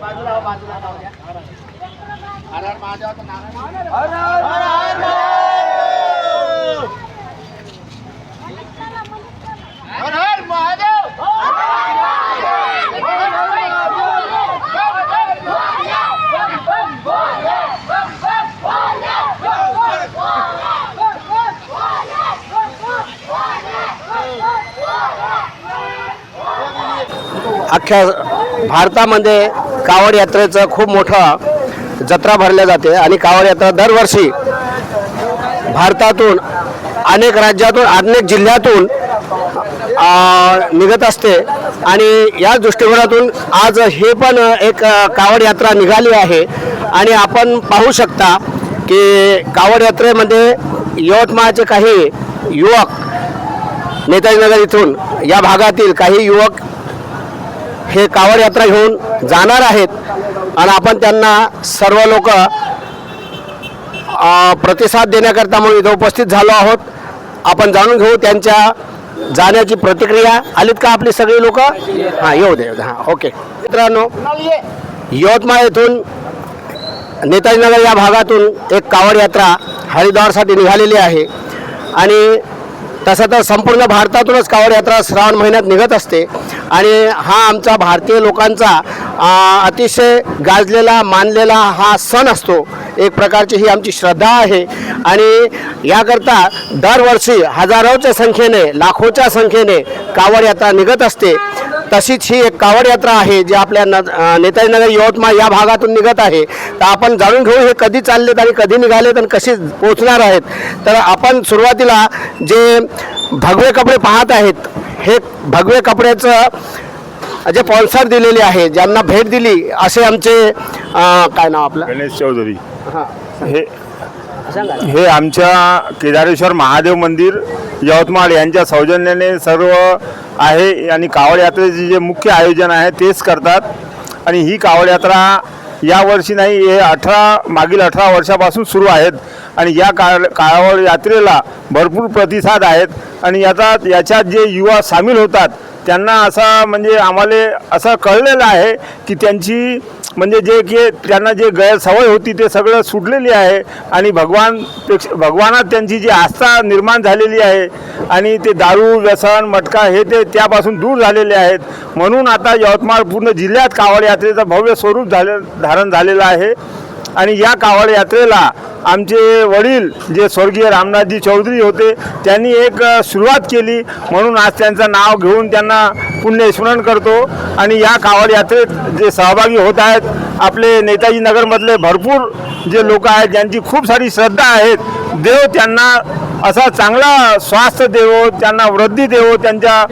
बाजूला बाजूला जाऊ द्या. हर हर महादेवाचं नाव हर हर महादेव! अख्ख्या भारतामध्ये कावड यात्रेचं खूप मोठं जत्रा भरल्या जाते आणि कावड यात्रा दरवर्षी भारतातून अनेक राज्यातून अनेक जिल्ह्यातून निघत असते. आणि या दृष्टिकोनातून आज हे पण एक कावड यात्रा निघाली आहे. आणि आपण पाहू शकता की कावड यात्रेमध्ये यवतमाळचे काही युवक नेताजीनगर इथून या भागातील काही युवक हे कावड यात्रा घेऊन जाणार आहेत आणि आपण त्यांना सर्व लोक प्रतिसाद देण्याकरता म्हणून इथं उपस्थित झालो आहोत. आपण जाणून घेऊ त्यांच्या जाण्याची प्रतिक्रिया. आलीत का आपली सगळी लोक? हां येऊ दे येऊ दे. हां ओके. मित्रांनो यवतमाळ येथून नेताजीनगर या भागातून एक कावड यात्रा हरिद्वारसाठी निघालेली आहे. आणि तसं तर संपूर्ण भारतातूनच कावड यात्रा श्रावण महिन्यात निघत असते. आणि हा आमचा भारतीय लोकांचा अतिशय गाजलेला मानलेला हा सण असतो. एक प्रकारची ही आमची श्रद्धा आहे. आणि याकरता दरवर्षी हजारोच्या संख्येने लाखोच्या संख्येने कावड यात्रा निघत असते. तशीच ही एक कावड यात्रा आहे जी आपल्या न अं, नेताजी नगर यवतमाळ या भागातून निघत आहे. तर आपण जाणून घेऊ हे कधी चाललेत आणि कधी निघालेत आणि कशी पोहोचणार आहेत. तर आपण सुरुवातीला जे भगवे कपडे पाहत आहेत हे भगवे कपड्याचं जे स्पॉन्सर दिलेले आहे ज्यांना भेट दिली असे आमचे काय नाव आपलं? गणेश चौधरी. हां हे हे आमच्या केदारेश्वर महादेव मंदिर यवतमाळ यांच्या सौजन्याने सर्व आहे आणि कावड यात्रेचे जे मुख्य आयोजन आहे तेच करतात. आणि ही कावड यात्रा यावर्षी नाही हे अठरा मागील अठरा वर्षापासून सुरू आहेत. आणि या का कावड यात्रेला भरपूर प्रतिसाद आहेत. आणि याचा याच्यात जे युवा सामील होतात त्यांना असा म्हणजे आम्हाला असं कळलेलं आहे की त्यांची म्हणजे जे की त्यांना जे गैरसवय होती ते सगळं सुटलेली आहे आणि भगवानपेक्षा भगवानात त्यांची जी आस्था निर्माण झालेली आहे आणि ते दारू व्यसन मटका हे ते त्यापासून दूर झालेले आहेत. म्हणून आता यवतमाळ पूर्ण जिल्ह्यात कावड यात्रेचं भव्य स्वरूप झाले धारण झालेलं आहे. आणि या कावड यात्रेला आमचे वडील जे स्वर्गीय रामनाथजी चौधरी होते त्यांनी एक सुरुवात केली. म्हणून आज त्यांचं नाव घेऊन त्यांना पुण्यस्मरण करतो. आणि या कावड यात्रेत जे सहभागी होत आहेत आपले नेताजी नगरमधले भरपूर जे लोक आहेत ज्यांची खूप सारी श्रद्धा आहेत देव त्यांना असा चांगला स्वास्थ्य देवो त्यांना वृद्धी देवो त्यांच्या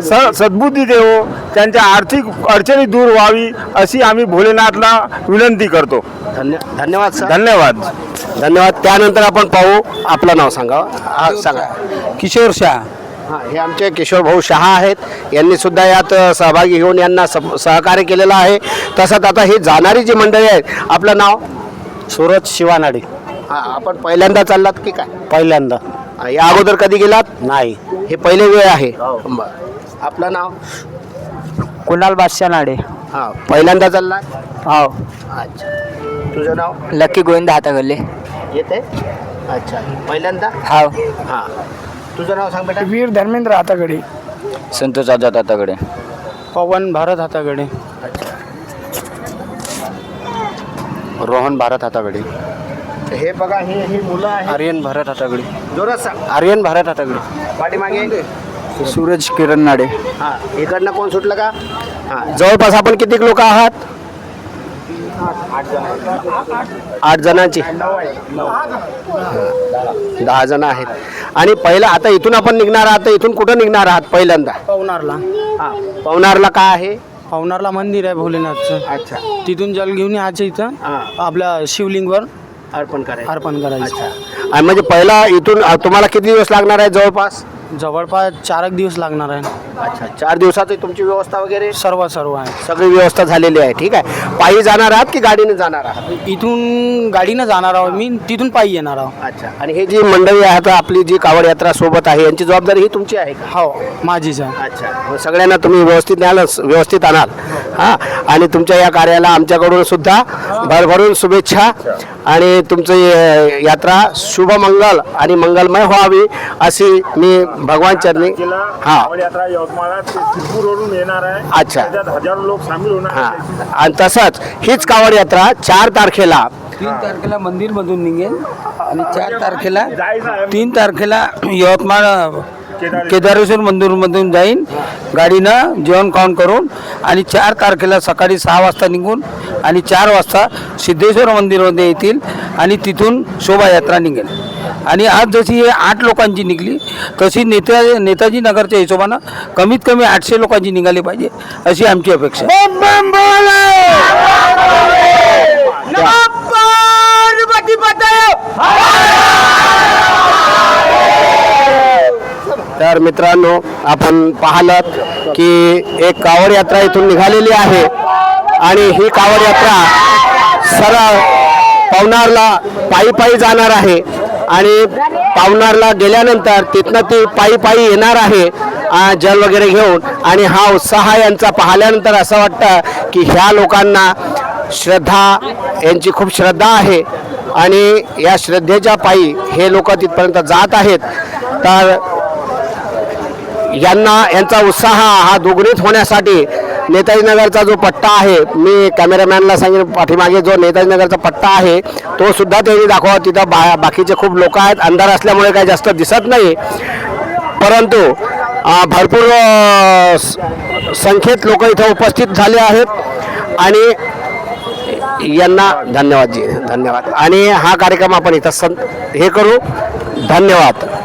स सद्बुद्धी देवो त्यांच्या आर्थिक अडचणी दूर व्हावी अशी आम्ही भोलेनाथला विनंती करतो. धन्य धन्यवाद सर. धन्यवाद. धन्यवाद. त्यानंतर आपण पाहू आपलं नाव सांगा. हा सांगा. किशोर शाह. हां हे आमचे किशोर भाऊ शहा आहेत. यांनी सुद्धा यात सहभागी घेऊन यांना सप- सहकार्य केलेलं आहे. तसंच आता ही जाणारी जी मंडळी आहेत आपलं नाव? सूरज शिवानाडे. हां आपण पहिल्यांदा चाललात की काय? पहिल्यांदा. हां, या अगोदर कधी गेलात? नाही. हे पहिले वेळ आहे. बरं. आपलं नाव? कुणाल बादशाह नाडे. हां पहिल्यांदा चाललात? हो. अच्छा. तुझं नाव? लकी गोविंद हातागल्ले. येते? अच्छा. पहिल्यांदा? हाव हां. तुझं नाव सांग बेटा. वीर धर्मेंद्र हाताकडे संतोष आजाद हाताकडे पवन भारत हाताकडे रोहन भारत हाताकडे हे बघा हे ही मुलं आहेत. आर्यन भारत हाताकडे जोरात सांग. आर्यन भारत हाताकडे पाठीमागे. सूरज किरण नाडे. हां इकडनं कोण सुटलं का? हां. जवळपास आपण किती लोक आहात? आठ जणांची. दहा जण आहेत. आणि पहिलं आता इथून आपण निघणार आहात तर इथून कुठं निघणार आहात पहिल्यांदा? पवनारला. हां. पवनारला काय आहे? पवनारला मंदिर आहे भोलेनाथचं. अच्छा. तिथून जल घेऊन यायचं इथं. हां. आपल्या शिवलिंगवर. अर्पण करायचं. अर्पण करायचं. अच्छा. आणि म्हणजे पहिला इथून अ, तुम्हाला किती दिवस लागणार आहे जवळपास? जवळपास चार एक दिवस लागणार आहे. अच्छा चार दिवसाची तुमची व्यवस्था वगैरे? सर्व सर्व आहे. सगळी व्यवस्था झालेली आहे ठीक आहे. पायी जाणार आहात की गाडीने जाणार आहात? इथून गाडीनं जाणार आहोत मी तिथून पायी येणार आहोत. अच्छा. आणि हे जी मंडळी आहेत आपली जी कावड यात्रा सोबत आहे यांची जबाबदारी ही तुमची आहे का? हो माझीच आहे. अच्छा. मग सगळ्यांना तुम्ही व्यवस्थित न्याल व्यवस्थित आणाल. हां. आणि तुमच्या या कार्याला आमच्याकडून सुद्धा भरभरून शुभेच्छा. आणि तुमची यात्रा शुभमंगल आणि मंगलमय व्हावी अशी मी भगवान चरणी हां यात्रा येणार आहे अच्छा. त्याच्यात हजारो लोक सामील होणार हां आहेत. आणि तसंच हीच कावड यात्रा चार तारखेला तीन तारखेला मंदिरमधून निघेल आणि चार तारखेला. तीन तारखेला यवतमाळ केदारेश्वर. मंदिरमधून जाईन. गाडीनं जेवण खाऊन करून आणि चार तारखेला सकाळी सहा वाजता निघून आणि चार वाजता सिद्धेश्वर मंदिरमध्ये येतील आणि तिथून शोभायात्रा निघेल. आणि आज जशी हे आठ लोकांची निघली तशी नेता नेताजी नगरच्या हिशोबानं कमीत कमी आठशे लोकांची निघाली पाहिजे अशी आमची अपेक्षा आहे. तर मित्रांनो आपण पाहिलं की एक कावड यात्रा इथून निघालेली आहे. आणि ही कावड यात्रा सरळ पवनारला पायी पायी जाणार आहे. आणि पावनारला गेल्यानंतर तिथनं ती पायी पायी येणार आहे जल वगैरे घेऊन. आणि हा उत्साह यांचा पाहिल्यानंतर असं वाटतं की ह्या लोकांना श्रद्धा यांची खूप श्रद्धा आहे. आणि या श्रद्धेच्या पायी हे लोक तिथपर्यंत जात आहेत. तर यांना यांचा उत्साह हा दुगणित होण्यासाठी नेताजी नगरचा जो पट्टा आहे मी कॅमेरामॅनला सांगेन पाठीमागे जो नेताजी नगरचा पट्टा आहे तो सुद्धा त्यांनी दाखवा. तिथं बा बाकीचे खूप लोक आहेत अंधार असल्यामुळे काही जास्त दिसत नाही. परंतु भरपूर स- संख्येत लोक इथं उपस्थित झाले आहेत. आणि यांना धन्यवाद जी धन्यवाद. आणि हा कार्यक्रम आपण इथं सं हे करू. धन्यवाद.